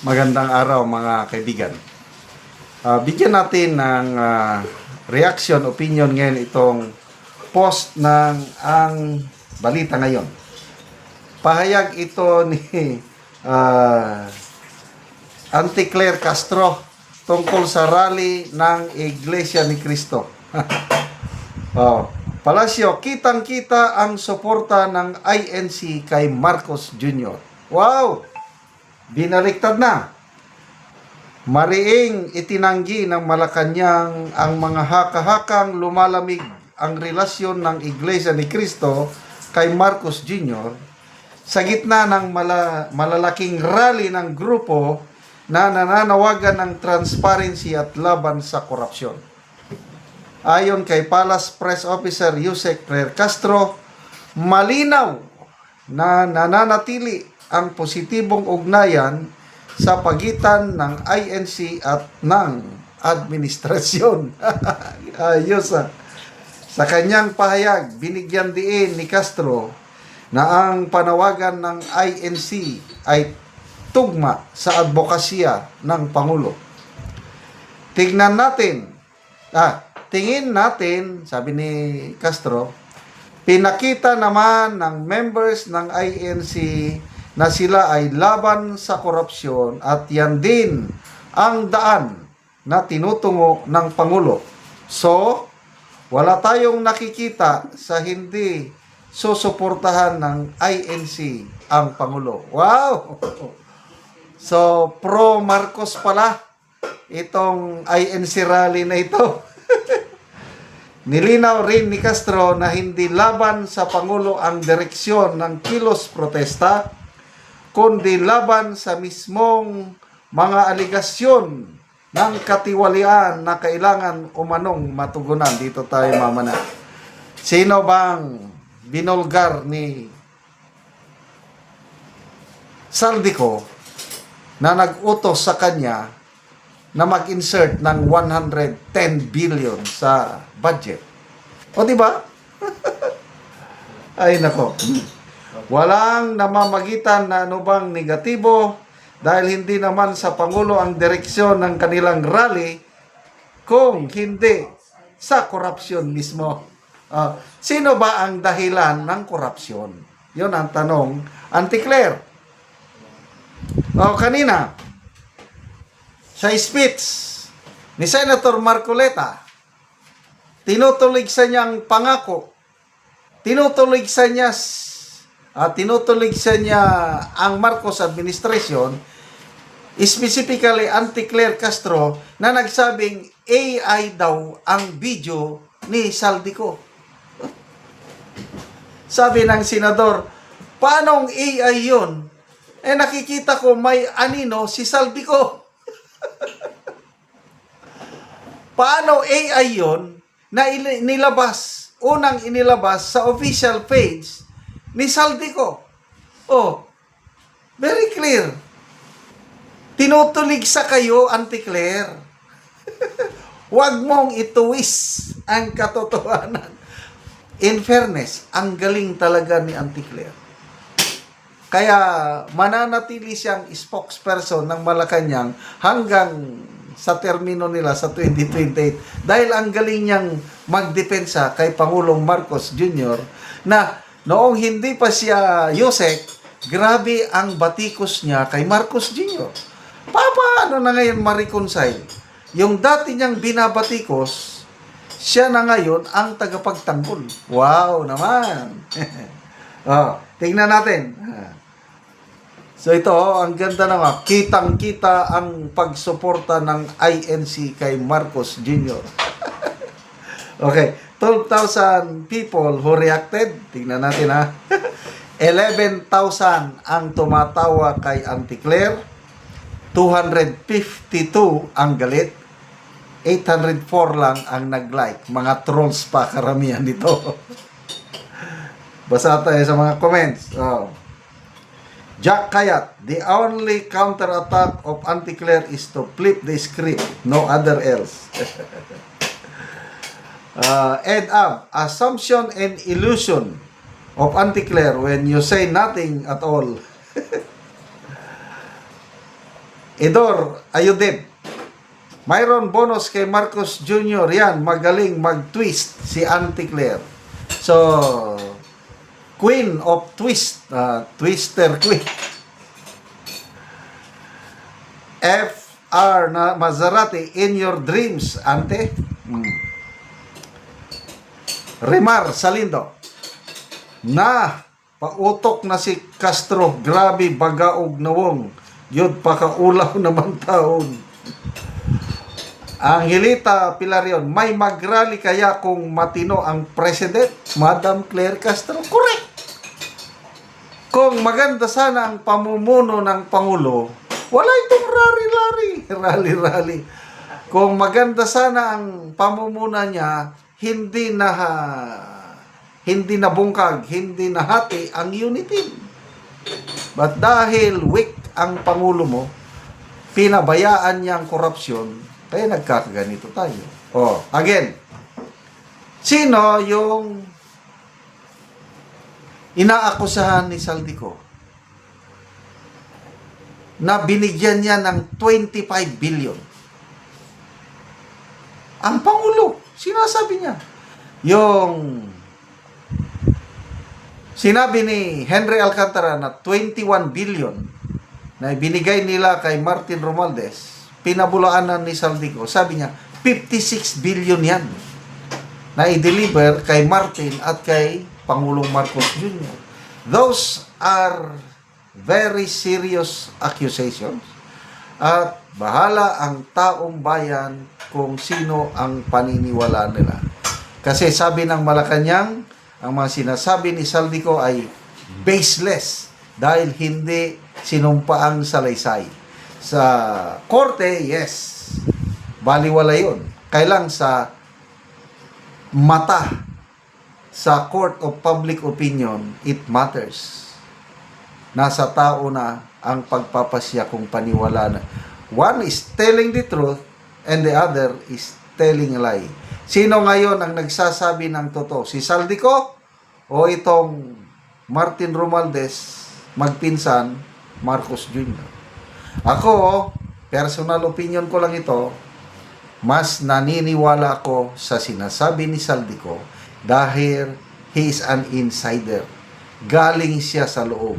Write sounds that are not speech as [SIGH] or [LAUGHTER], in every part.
Magandang araw mga kaibigan. Ah, bigyan natin ng ah, reaction, opinion ngayon itong post ng ang balita ngayon. Pahayag ito [LAUGHS] ni ah, Auntie Claire Castro tungkol sa rally ng Iglesia ni Cristo. [LAUGHS] oh, Palasyo, kitang-kita ang suporta ng INC kay Marcos Jr. Wow! Binaliktad na. Mariing itinanggi ng Malacanang ang mga haka-hakang lumalamig ang relasyon ng Iglesia ni Cristo kay Marcos Jr. sa gitna ng mala- malalaking rally ng grupo na nananawagan ng transparency at laban sa korupsyon. Ayon kay Palace Press Officer Yusek Claire Castro, malinaw na nananatili ang positibong ugnayan sa pagitan ng INC at ng administrasyon. [LAUGHS] Ayos ah. Sa kanyang pahayag, binigyan diin ni Castro na ang panawagan ng INC ay tugma sa advokasya ng Pangulo. Tignan natin, ah, tingin natin, sabi ni Castro, pinakita naman ng members ng INC na sila ay laban sa korupsyon at yan din ang daan na tinutungo ng Pangulo. So, wala tayong nakikita sa hindi susuportahan ng INC ang Pangulo. Wow! So, pro Marcos pala itong INC rally na ito. [LAUGHS] Nilinaw rin ni Castro na hindi laban sa Pangulo ang direksyon ng kilos protesta, kundi laban sa mismong mga aligasyon ng katiwalian na kailangan umanong matugunan. Dito tayo mamana. Sino bang binulgar ni Saldico na nag-utos sa kanya na mag-insert ng 110 billion sa budget. O di ba? [LAUGHS] Ay nako. Walang namamagitan na anumang negatibo dahil hindi naman sa Pangulo ang direksyon ng kanilang rally kung hindi sa korupsyon mismo. Ah, sino ba ang dahilan ng korupsyon? Yon ang tanong. Auntie Claire. O kanina, sa speech ni Senator Marcoleta, tinutulig sa niyang pangako, tinutulig sa niya, at tinutulig sa niya ang Marcos administration, specifically Auntie Claire Castro, na nagsabing AI daw ang video ni Saldico. Sabi ng senador, paanong AI yun? Eh nakikita ko may anino si Saldico. [LAUGHS] Paano AI yon na ili- nilabas, unang inilabas sa official page ni Saldico? Oh, very clear. Tinutulig sa kayo, Auntie Claire. [LAUGHS] Huwag mong ituwis ang katotohanan. In fairness, ang galing talaga ni Auntie Claire. Kaya mananatili siyang spokesperson ng Malacanang hanggang sa termino nila sa 2028 dahil ang galing niyang magdepensa kay Pangulong Marcos Jr. na noong hindi pa siya Yosek, grabe ang batikos niya kay Marcos Jr. Pa- Paano na ngayon ma-reconcile? Yung dati niyang binabatikos, siya na ngayon ang tagapagtanggol. Wow naman! [LAUGHS] oh, tingnan natin. So ito, oh, ang ganda naman. Kitang-kita ang pagsuporta ng INC kay Marcos Jr. [LAUGHS] okay, 12,000 people who reacted. Tingnan natin ha. [LAUGHS] 11,000 ang tumatawa kay Auntie Claire. 252 ang galit. 804 lang ang nag-like. Mga trolls pa karamihan dito. [LAUGHS] Basa tayo sa mga comments. Oh. Jack Kayat, the only counterattack of Anti-Claire is to flip the script, no other else. [LAUGHS] uh, Ed Ab, assumption and illusion of Anti-Claire when you say nothing at all. [LAUGHS] Edor Ayudib. Mayroon bonus kay Marcos Jr. Yan, magaling mag-twist si Auntie Claire. So, Queen of Twist, ah, Twister Queen. [LAUGHS] FR na Maserati in your dreams, ante. Hmm. Remar Salindo. Na pautok na si Castro, grabe bagaog nawong. Yod pakaulaw [LAUGHS] naman taon. Angelita Pilarion, may magrally kaya kung matino ang president? Madam Claire Castro, correct. Kung maganda sana ang pamumuno ng Pangulo, wala itong rally-rally. [LAUGHS] Rally-rally. Kung maganda sana ang pamumuna niya, hindi na hindi nabungkag, hindi nahati ang unity. But dahil weak ang Pangulo mo, pinabayaan niya ang korupsyon, kaya nagkakaganito tayo. Oh, again, sino yung inaakusahan ni Saldico na binigyan niya ng 25 billion? Ang Pangulo, sinasabi niya. Yung sinabi ni Henry Alcantara na 21 billion na ibinigay nila kay Martin Romualdez, pinabulaanan ni Saldico, sabi niya, 56 billion yan na i-deliver kay Martin at kay Pangulong Marcos Jr. Those are very serious accusations at bahala ang taong bayan kung sino ang paniniwala nila. Kasi sabi ng Malacanang, ang mga sinasabi ni Saldico ay baseless dahil hindi sinumpaang salaysay. Sa korte, yes, baliwala yun. Kailang sa mata sa court of public opinion, it matters. Nasa tao na ang pagpapasya kung paniwala na. One is telling the truth and the other is telling lie. Sino ngayon ang nagsasabi ng totoo? Si Saldico o itong Martin Romualdez magpinsan Marcos Jr. Ako, personal opinion ko lang ito, mas naniniwala ako sa sinasabi ni Saldico dahil he is an insider. Galing siya sa loob.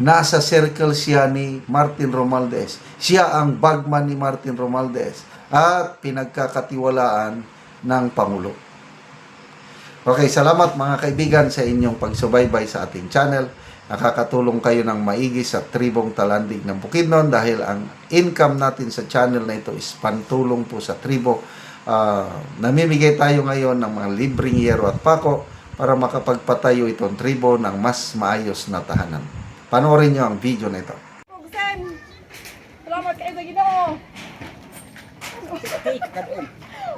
Nasa circle siya ni Martin Romualdez. Siya ang bagman ni Martin Romualdez at pinagkakatiwalaan ng Pangulo. Okay, salamat mga kaibigan sa inyong pagsubaybay sa ating channel. Nakakatulong kayo ng maigi sa tribong talandig ng Bukidnon dahil ang income natin sa channel na ito is pantulong po sa tribo. Ah, namimigay tayo ngayon ng mga libreng yero at pako para makapagpatayo itong tribo ng mas maayos na tahanan. Panoorin nyo ang video na ito. Bugsan! Salamat kayo sa Ginoo!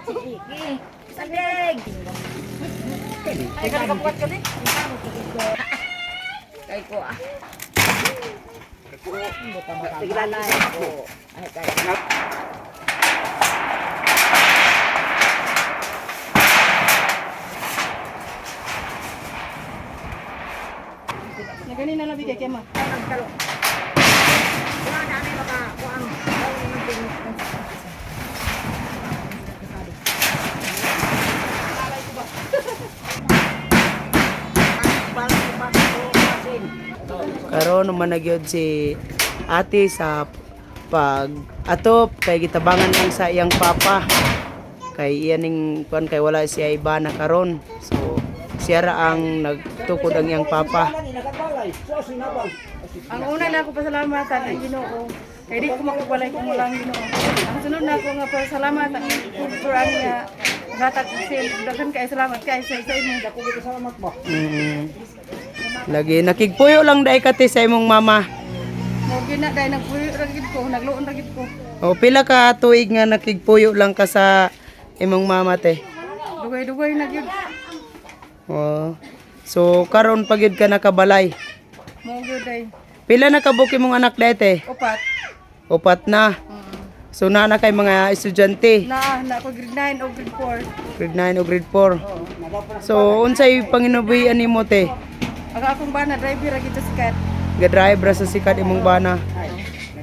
Sige. Sabig. Ay, ka nakapukat ka din? Kay ko ah. Tiglalay ko. Ay, kay. Na ganun na lang bigay kay ma. Kalo. Wala na may maka kuang. karon naman si ate sa pag atop kay gitabangan lang sa iyang papa kay iyan ning kay wala siya iba na karon so siya ra ang nagtukod ang iyang papa Ang una na ako pasalamatan ang Ginoo. Kay di ko makubalay kung wala ang Ginoo. Ang sunod na ako nga pasalamatan ang kulturan niya. Gatag sil, daghan kay salamat kay sa sa imo. Dako ko salamat mo. mm. lagi nakigpuyo lang dai kati sa imong mama Mo gina dai nagpuyo ra gid ko, nagluon ra gid ko. o pila ka tuig nga nakigpuyo lang ka sa imong mama te Dugay-dugay na gid. oh so karon pagid ka nakabalay Mo gyud dai. pila na kabuk imong anak dete Upat. upat na Mm. So na na kay mga estudyante, Na na ko grade 9 o grade 4. grade 9 o grade 4. So unsay panginubuhian nimo te? Ang akong bana driver ra sa sikat. Ga-drive ra sa sikat imong bana.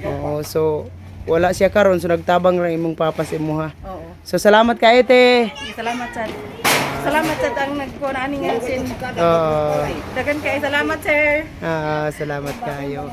Oo, so wala siya karon so nagtabang lang imong papa sa imuha. Oo. So salamat ka ate. Salamat sa Salamat sa ang nagkuha ani nga sin. Oh, Dagan kay salamat sir. ah, salamat kayo.